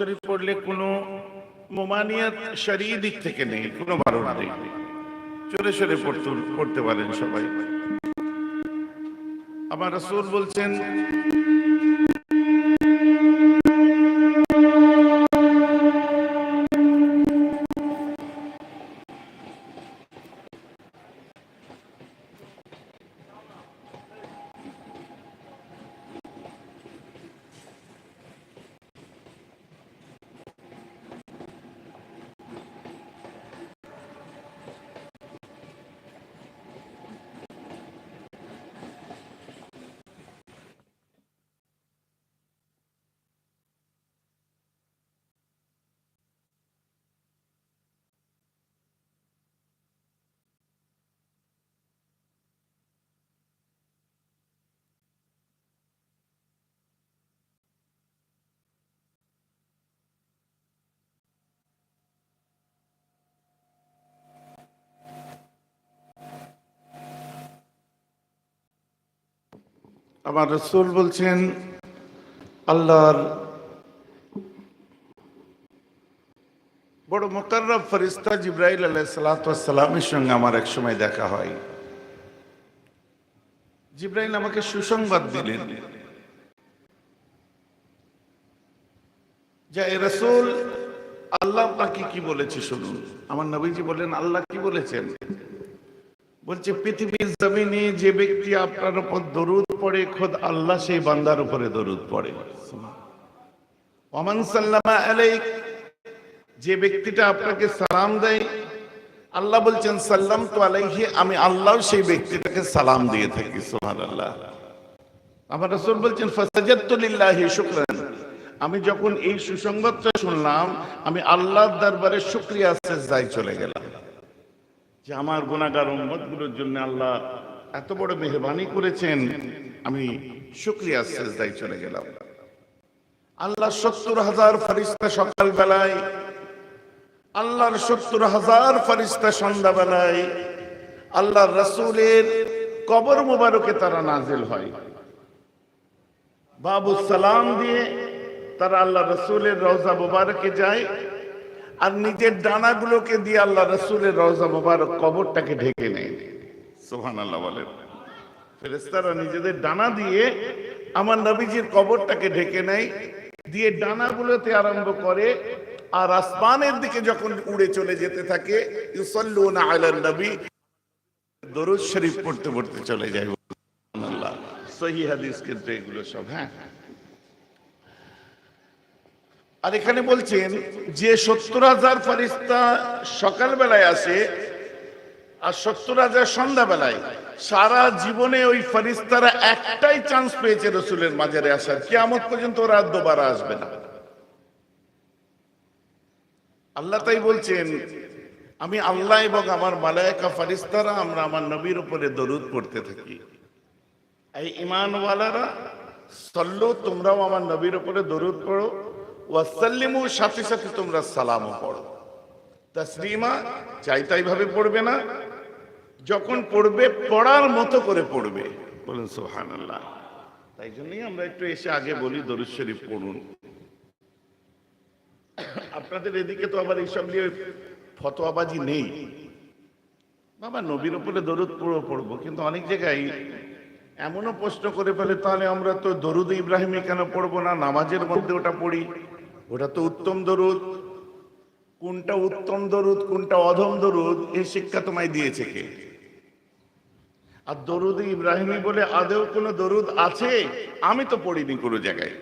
শরীফ পড়লে কোনো মোমানিয়াত শরীর দিক থেকে নেই, কোনো ভালো নেই। চলে সরে পড়তে পড়তে পারেন সবাই। আমার রসুল বলছেন আমার রসুল বলছেন, আল্লাহর বড় মোকাররব ফরিস্তা জিব্রাইল আলাহ সঙ্গে আমার এক সময় দেখা হয়। জিব্রাইল আমাকে সুসংবাদ দিলেন। যে রসুল, আল্লাহ আপনাকে কি বলেছে শুনুন? আমার নবীজি বলেন আল্লাহ কি বলেছেন? বলছে, পৃথিবীর জমিনে যে ব্যক্তি আপনার উপর দরুদ পড়ে খোদ আল্লাহ সেই বান্দার উপরে দরুদ পড়ে। ওমান সাল্লামা আলাইক, যে ব্যক্তিটা আপনাকে সালাম দেয়, আল্লাহ বলছেন সাল্লাম তো আলাইহি, আমি আল্লাহ সেই ব্যক্তিটাকে সালাম দিয়ে থাকি, সুবহানাল্লাহ। আমার রাসূল বলছেন, ফাসাজাদতু লিল্লাহি শুকরান। আমি যখন এই সুসংবাদটা শুনলাম, আমি আল্লাহর দরবারে শুকরিয়া সেজদায় চলে গেলাম। যে আমার গুণাগার উম্মতগুলোর জন্য আল্লাহ এত বড় মেহরবানি করেছেন, আমি শুক্রিয়া সেজদায় চলে গেলাম। আল্লাহ সত্তর হাজার ফারিস্তা সকাল বেলায় আল্লাহর সত্তর হাজার ফারিস্তা সন্ধ্যা বেলায় আল্লাহর রসুলের কবর মোবারকে তারা নাজিল হয়। বাবু সালাম দিয়ে তারা আল্লাহ রসুলের রওজা মোবারকে যায় আর নিজের ডানাগুলোকে দিয়ে আল্লাহ রসুলের রওজা মোবারক কবরটাকে ঢেকে নেয়। ফেরেস্তারা নিজেদের ডানা দিয়ে আমার নবীজির কবরটাকে ঢেকে নেয়, দিয়ে ডানাগুলোতে আরম্ভ করে, আর আসমানের দিকে যখন উড়ে চলে যেতে থাকে নবী, দরুদ শরীফ পড়তে পড়তে চলে যায় এগুলো সব হ্যাঁ। আর এখানে বলছেন, যে সত্তর হাজার ফারিস্তা সকালবেলায় আসে আর সত্তর হাজার সন্ধ্যাবেলায় সারা জীবনে ওই ফারিস্তারা একটাই চান্স পেয়েছে রসুলের মাজারে আসার। কেমন পর্যন্ত ওরা দুবারা আসবে না। আল্লাহ তাই বলছেন, আমি আল্লাহ এবং আমার মালায়কা ফারিস্তারা আমরা আমার নবীর উপরে দরুদ পড়তে থাকি। এই ইমানওয়ালারা সল্লো, তোমরাও আমার নবীর উপরে দরুদ পড়ো ওয়াসাল্লিমু সাথে সাথে তোমরা সালামও পড়ো। তসলিমা চাই তাই ভাবে পড়বে না, যখন পড়বে, পড়ার মতো করে পড়বে। বলেন সোহান আল্লাহ তাই জন্যই আমরা একটু এসে আগে বলি, দরুদ শরীফ পড়ুন। আপনাদের এদিকে তো আবার এইসব নিয়ে ফতোয়াবাজি নেই। বাবা, নবীর উপরে দরুদ পড়ব পড়ব, কিন্তু অনেক জায়গায় এমনও প্রশ্ন করে ফেলে, তাহলে আমরা তো দরুদ ইব্রাহিমী কেন পড়ব না? নামাজের মধ্যে ওটা পড়ি। ওটা তো উত্তম দরুদ। কোনটা উত্তম দরুদ, কোনটা অধম দরুদ, এই শিক্ষা তোমায় দিয়েছে কে? আর দরুদ ইব্রাহিমী বলে আদেও কোনো দরুদ আছে? আমি তো পড়িনি কোনো জায়গায়।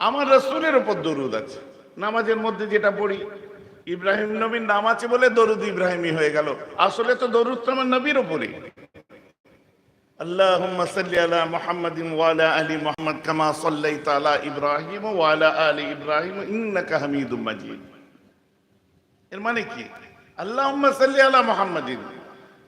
আমার রসুলের ওপর দরুদ আছে। নামাজের মধ্যে যেটা পড়ি, ইব্রাহিম নবীর নাম আছে বলে দরুদ ইব্রাহিমী হয়ে গেল। আসলে তো দরুদ তো আমার নবীর ওপরে اللهم صل على محمد وعلى ال محمد كما صليت على ابراهيم وعلى ال ابراهيم انك حميد مجيد এর মানে কি আল্লাহুম্মা সাল্লি আলা মুহাম্মাদিন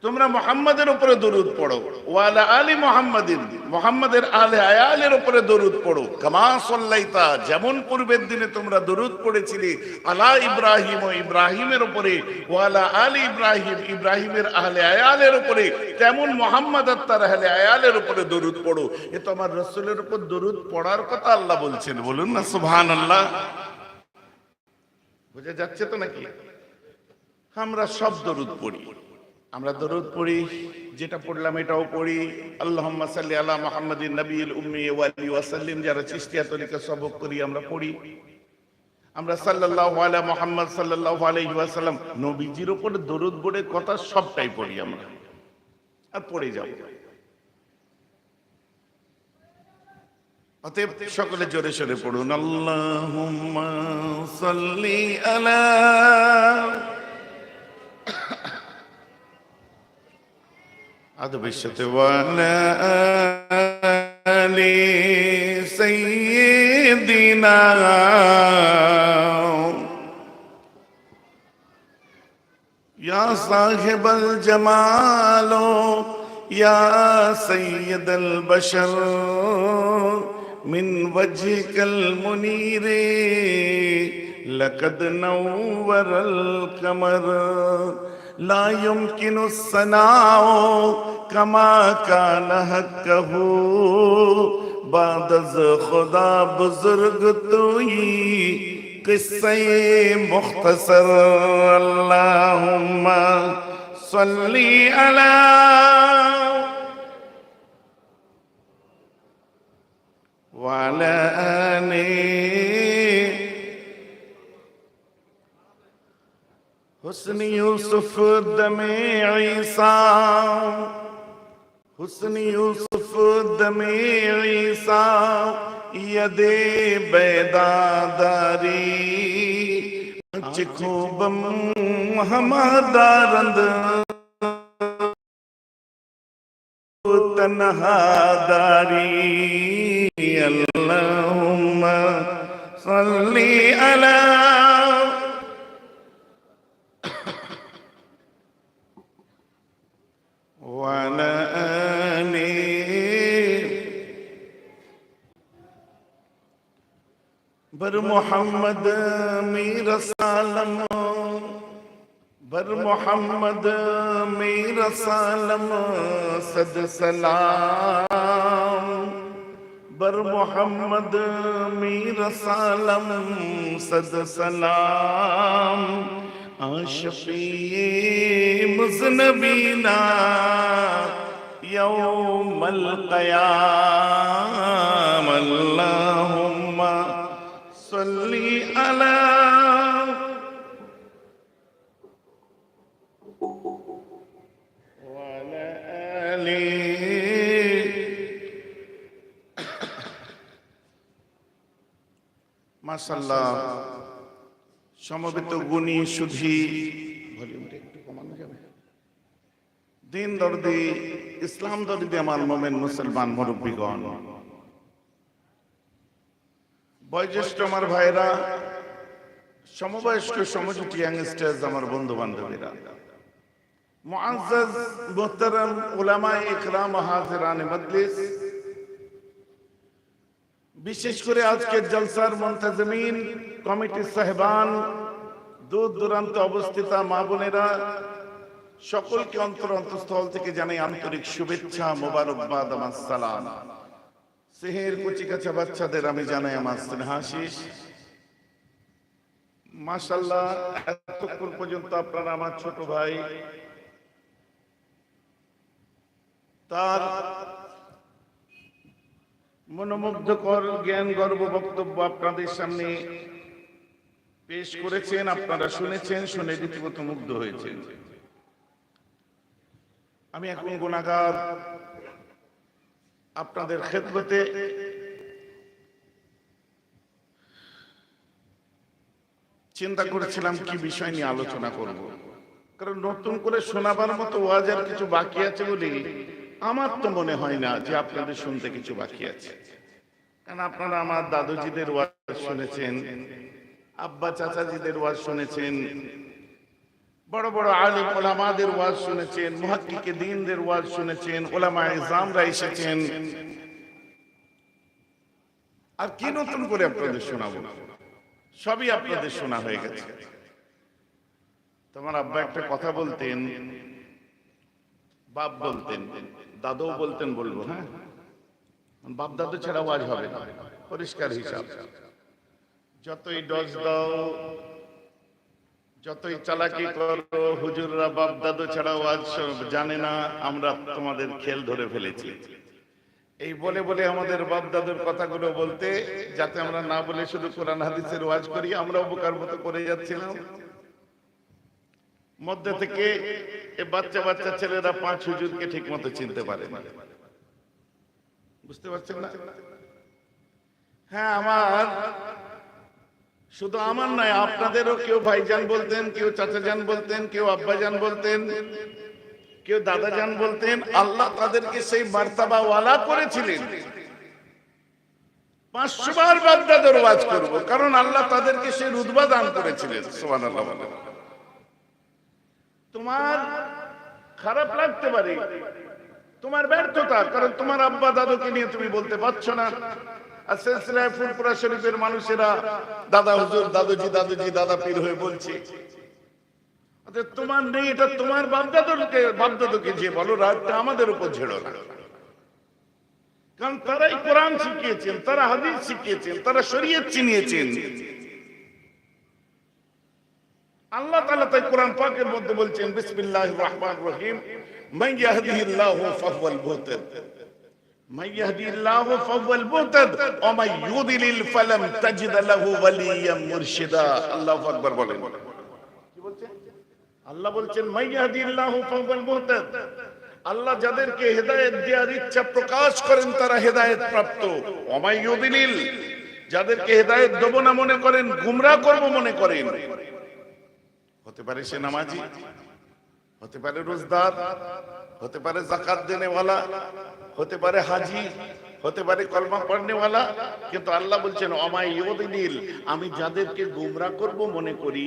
তোমরা মোহাম্মদের উপরে দরুদ পড়ো। ওয়ালা আলী মোহাম্মদিন, মোহাম্মদের আলে আয়ালের উপরে দরুদ পড়ো। কামা সল্লাইতা, যেমন পূর্বের দিনে তোমরা দরুদ পড়েছিলে, আলা ইব্রাহিম ও ইব্রাহিমের উপরে, ওয়ালা আলী ইব্রাহিম, ইব্রাহিমের আহলে আয়ালের উপরে, তেমন মোহাম্মদ আর তার আহলে আয়ালের উপরে দরুদ পড়ো। এ তো আমার রসুলের উপর দরুদ পড়ার কথা আল্লাহ বলছেন, বলুন না সুবহান আল্লাহ বোঝা যাচ্ছে তো নাকি? আমরা সব দরুদ পড়ি। আমরা দরুদ পড়ি, যেটা পড়লাম এটাও পড়ি। আল্লাহুম্মা সাল্লি আলা মুহাম্মাদিন নবিয়িল উম্মি ওয়া আলিহি ওয়া সাল্লিম, যারা চিশতিয়া তরিকা সবক করি আমরা পড়ি। আমরা সাল্লাল্লাহু আলা মুহাম্মদ সাল্লাল্লাহু আলাইহি ওয়াসাল্লাম নবীজির উপর দরুদ পড়ে কথা সবটাই পড়ি আমরা। আর পড়ে যাব। অতএব সকলে জোরে সোরে পড়ুন, আল্লাহুম্মা সাল্লি আলা আদবের সাথে ওয়ালা আলি সাইয়্যিদিনা يا صاحب الجمال يا سيد البشر من وجهك المنير لقد نور القمر لا يمكن الثناء کما کان حق کہو، بعد از خدا بزرگ تو ہی قصے مختصر۔ اللہم صلی علی۔ وعلى آني حسن يوسف دم عيسى حسن یوسف دم عیسیٰ ید بیداداری اچ خوبم ہمادارند تنہا داری اللہ محمد میرا سالم بر محمد میرا سالم صد سلام بر محمد میرا سالم صد سلام آشفی مزنبینا یوم القیام اللہم সমবেত গুণী সুধি। দিন দর্দি ইসলাম দর্দি আমার মোমেন মুসলমান মুরব্বীগণ। বয়োজ্যেষ্ঠ আমার ভাইরা সমবয়স্ক সমজুটি ইয়াংস্টার্স আমার বন্ধু বান্ধবীরা মুআজ্জাজ মুহতারাম উলামা ইকরাম হাজিরান মজলিস। বিশেষ করে আজকের জলসার মন্তাজমিন কমিটি সাহেবান দূর দূরান্ত অবস্থিত মা বোনেরা, সকলকে অন্তর অন্তঃস্থল থেকে জানাই আন্তরিক শুভেচ্ছা মোবারকবাদ আমার সালাম। সেহের কুচি কাছা বাচ্চাদের আমি জানাই আমার স্নেহাশিস। মাশাল্লাহ এতক্ষণ পর্যন্ত আপনারা আমার ছোট ভাই, তার মনোমুগ্ধকর জ্ঞান, গর্ব, বক্তব্য আপনাদের সামনে পেশ করেছেন, আপনারা শুনেছেন, শুনে রীতিমতো মুগ্ধ হয়েছেন। আমি এখন গুণাগার আপনাদের ক্ষেত্রতে চিন্তা করেছিলাম কি বিষয় নিয়ে আলোচনা করব। কারণ নতুন করে শোনাবার মতো ওয়াজের কিছু বাকি আছে বলে আমার তো মনে হয় না যে আপনাদের শুনতে কিছু বাকি আছে। কারণ আপনারা আমার দাদুজিদের ওয়াজ শুনেছেন, আব্বা চাচাজিদের ওয়াজ শুনেছেন, বড় বড় আলিম ওলামাদের ওয়াজ শুনেছেন, মুহাক্কিকে দিনদের ওয়াজ শুনেছেন ওলামা ইজামরা এসেছেন। আর কি নতুন করে আপনাদের শোনাবো? সবই আপনাদের শোনা হয়ে গেছে। তোমার আব্বা একটা কথা বলতেন, বাপ বলতেন, দাদুও বলতেন বলব হ্যাঁ? বাপ দাদু ছাড়া ওয়াজ হবে না, পরিষ্কার হিসাব। যতই ডজ দাও, যতই চালাকি করো, হুজুররা বাপ দাদু ছাড়া সব জানে না, আমরা তোমাদের খেল ধরে ফেলেছি। এই বলে বলে আমাদের বাপ দাদুর কথাগুলো বলতে, যাতে আমরা না বলে শুধু কোরআন হাদিসের ওয়াজ করি, আমরা উপকার মতো করে যাচ্ছিলাম। মধ্যে থেকে বাচ্চা বাচ্চা ছেলেরা পাঁচ হুজুরকে ঠিক মতো চিনতে পারে বুঝতে পারছেন না? হ্যাঁ আমার। শুধু আমার নয়, আপনাদেরও কেউ ভাইজান বলতেন, কেউ চাচাজান বলতেন, কেউ আব্বাজান বলতেন। কেউ দাদাজান বলতেন, আল্লাহ তাদেরকে সেই বার্তাবা ওয়ালা করেছিলেন। পাঁচশো বার ওয়াজ করব, কারণ আল্লাহ তাদেরকে সেই রুদবা দান করেছিলেন সোহান আল্লাহ তোমার খারাপ লাগতে পারে, তোমার ব্যর্থতা, কারণ তোমার আব্বা দাদুকে নিয়ে তুমি বলতে পারছ না। আর সিলসিলায় ফুলপুরা শরীফের মানুষেরা, দাদা হুজুর, দাদুজি দাদুজি, দাদা পীর হয়ে বলছে তোমার নেই, এটা তোমার বাপদাদুকে বাপদাদুকে যে বলো, রাতটা আমাদের উপর ঝেড়ো না। কারণ তারাই কোরআন শিখিয়েছেন, তারা হাদিস শিখিয়েছেন, তারা শরীয়ত চিনিয়েছেন। আল্লাহ তাআলা তাই কোরআন পাকের মধ্যে বলছেন, বিসমিল্লাহির রহমানির রহিম, মান ইয়াহদিহিল্লাহু ফাহুয়াল মুহতাদ। মান ইয়াহদিহিল্লাহু ফাহুয়াল মুহতাদ, ওয়া মান ইউদিলিল ফালাম তাজিদ লাহু ওয়ালিয়াম মুরশিদা। আল্লাহু আকবার বলেন। কি বলছেন? আল্লাহ বলছেন আল্লাহ যাদেরকে হেদায়েত দেওয়ার ইচ্ছা প্রকাশ করেন, তারা হেদায়েত প্রাপ্ত। যাদেরকে হেদায়েত দেব না মনে করেন, গুমরা করব মনে করেন। হতে পারে সে নামাজি, হতে পারে রোজদার, হতে পারে জাকাত দেনেওয়ালা, হতে পারে হাজি, হতে পারে কলমা পড়নেওয়ালা, কিন্তু আল্লাহ বলছেন অমাই ইউদিল আমি যাদেরকে গুমরা করব মনে করি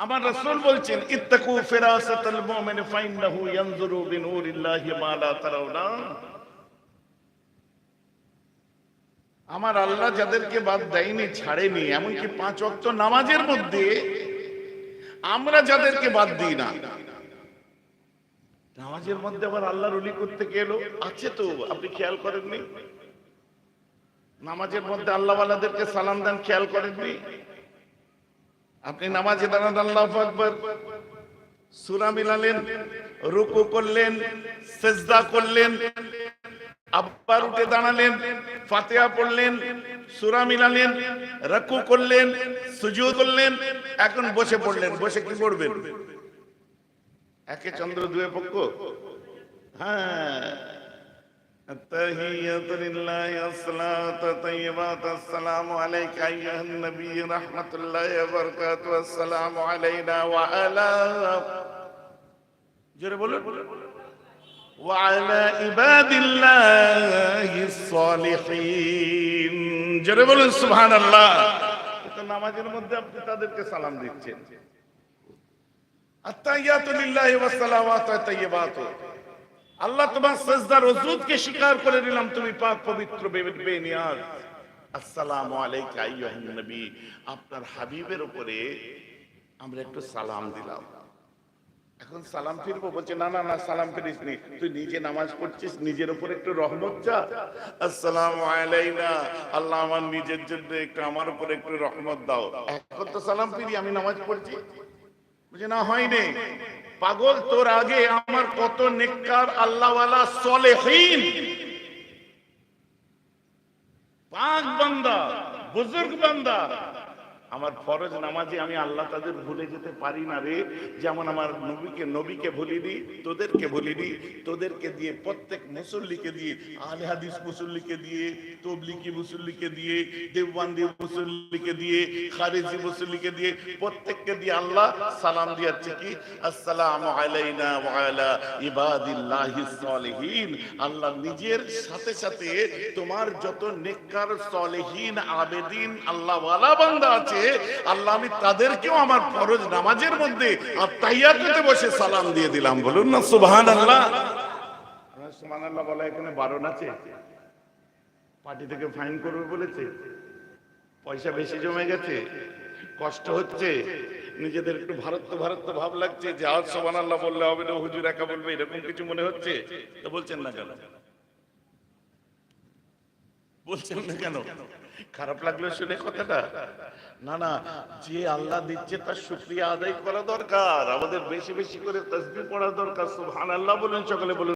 আমার রাসূল বলছেন, ইত্তাকু ফিরাসাতাল মুমিন ফাইন্নাহু ইয়ানজুরু বিনুরিল্লাহি তারাউনা। আমার আল্লাহ যাদেরকে বাদ দেয়নি, ছাড়েনি, এমনকি পাঁচ অক্ত নামাজের মধ্যে আমরা যাদেরকে বাদ দিই না। নামাজের মধ্যে আবার আল্লাহর অলি করতে গেলো আছে তো, আপনি খেয়াল করেননি? নামাজের মধ্যে আল্লাহওয়ালাদেরকে সালাম দেন, খেয়াল করেননি? আপনি নামাজে দাঁড়ান, আল্লাহ আকবর। সুরা মিলালেন, রুকু করলেন, সেজদা করলেন আব্বার উঠে দাঁড়ালেন, ফাতেহা পড়লেন, সুরা মিলালেন, রাকু করলেন সুজু করলেন, এখন বসে পড়লেন, বসে কি পড়বেন? একে চন্দ্র দুয়ে পক্ষ? হ্যাঁ। التحية لله الصلاة طيبات السلام عليك أيها النبي رحمة الله وبركاته السلام علينا وعلى جرى بولو وعلى عباد الله الصالحين جرى بولو سبحان الله তো নামাজের মধ্যে আপনি তাদেরকে সালাম দিচ্ছেন আত্তাহিয়াতু লিল্লাহি ওয়াস সালাওয়াতু তাইয়্যিবাতু আল্লাহ তোমার সেজদার ওজুদকে স্বীকার করে নিলাম, তুমি পাক পবিত্র বেনিয়াজ। আসসালামু আলাইকা আইয়ুহান নবী। আপনার হাবিবের উপরে আমরা একটু সালাম দিলাম। এখন সালাম ফিরবো, বলছে, না না না, সালাম ফিরিস নি। তুই নিজে নামাজ পড়ছিস, নিজের উপর একটু রহমত চা। আসসালাম আলাইনা। আল্লাহ আমার নিজের জন্য একটু আমার উপর একটু রহমত দাও। এখন তো সালাম ফিরি, আমি নামাজ পড়ছি। বুঝে না, হয়নি। পাগল তোর আগে আমার কত নেককার আল্লাহওয়ালা সলেহীন। পাক বান্দা বুজুর্গ বান্দা আমার ফরজ নামাজে আমি আল্লাহ তাদের ভুলে যেতে পারি না রে। যেমন আমার নবীকে নবীকে ভুলিনি তোদেরকে ভুলিনি তোদেরকে দিয়ে, প্রত্যেক মুসল্লিকে দিয়ে আলে হাদিস মুসল্লিকে দিয়ে তবলিকি মুসল্লিকে দিয়ে, দেওবান্দি মুসল্লিকে দিয়ে, খারেজি মুসল্লিকে দিয়ে, প্রত্যেককে দিয়ে আল্লাহ সালাম দিয়াচ্ছে কি? আসসালামু আলাইনা ওয়া আলা ইবাদিল্লাহিস সালিহিন। আল্লাহ নিজের সাথে সাথে তোমার যত নেককার, সলেহীন, আবেদিন আল্লাহ ওয়ালা বান্দা আছে আল্লাহ আমি তাদেরকেও আমার ফরজ নামাজের মধ্যে আর বসে সালাম দিয়ে দিলাম। বলুন না, সুবহানাল্লাহ। সুবহানাল্লাহ বলা, এখানে বারণ আছে। পার্টি থেকে ফাইন করবে বলেছে। পয়সা বেশি জমে গেছে, কষ্ট হচ্ছে। নিজেদের একটু ভারত ভারত ভাব লাগছে যে, আজ সোবান আল্লাহ বললে হবে না, হুজুর একা বলবে, এরকম কিছু মনে হচ্ছে? তো বলছেন না কেন? বলছেন না কেন? খারাপ লাগল শুনে কথাটা? না না, যে আল্লাহ দিচ্ছে তার শুক্রিয়া আদায় করা দরকার। আমাদের বেশি বেশি করে তসবি পড়া দরকার। সুবহানাল্লাহ বলুন, সকলে বলুন।